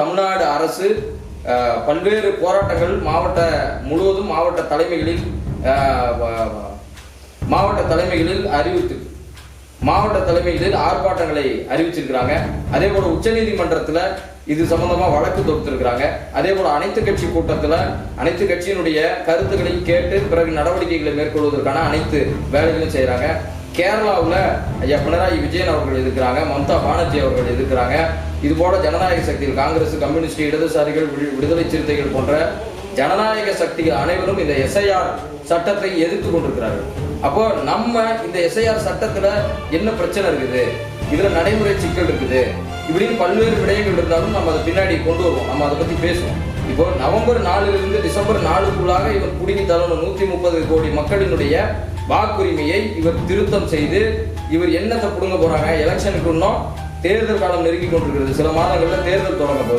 தமிழ்நாடு அரசு பல்வேறு போராட்டங்கள் மாவட்ட முழுவதும் மாவட்ட தலைமைகளில் மாவட்ட தலைமைகளில் அறிவித்து மாவட்ட தலைமைகளில் ஆர்ப்பாட்டங்களை அறிவிச்சிருக்கிறாங்க. அதே போல உச்சநீதிமன்றத்தில் இது சம்பந்தமா வழக்கு தொடுத்திருக்கிறாங்க. அதே போல அனைத்து கட்சி கூட்டத்தில் அனைத்து கட்சியினுடைய கருத்துக்களை கேட்டு பிறகு நடவடிக்கைகளை மேற்கொள்வதற்கான அனைத்து வேலைகளும் செய்கிறாங்க கேரளாவில் ஐயா பினராயி விஜயன் அவர்கள் இருக்கிறாங்க மம்தா பானர்ஜி அவர்கள் இருக்கிறாங்க இது போல ஜனநாயக சக்திகள் காங்கிரஸ் கம்யூனிஸ்ட் இடதுசாரிகள் விடு- விடுதலை சிறுத்தைகள் போன்ற ஜனநாயக சக்திகள் அனைவரும் இந்த எஸ்ஐஆர் சட்டத்தை எதிர்த்து கொண்டிருக்கிறார்கள். அப்போ நம்ம இந்த எஸ்ஐஆர் சட்டத்துல என்ன பிரச்சனை இருக்குது? இதுல நடைமுறை சிக்கல் இருக்குது. இப்படின்னு பல்வேறு விடயங்கள் இருந்தாலும் நம்ம அதை பின்னாடி கொண்டு வருவோம். நம்ம அதை பத்தி பேசுவோம். இப்போ நவம்பர் நாலுல இருந்து டிசம்பர் நாலுக்குள்ளாக இவர் குடிநீர் தரணும் நூத்தி முப்பது கோடி மக்களினுடைய வாக்குரிமையை இவர் திருத்தம் செய்து இவர் என்னத்தை பிடுங்க போறாங்க? எலெக்ஷனுக்கு இன்னும் தேர்தல் காலம் நெருங்கி கொண்டிருக்கிறது. சில மாதங்களில் தேர்தல் தொடங்க போகுது.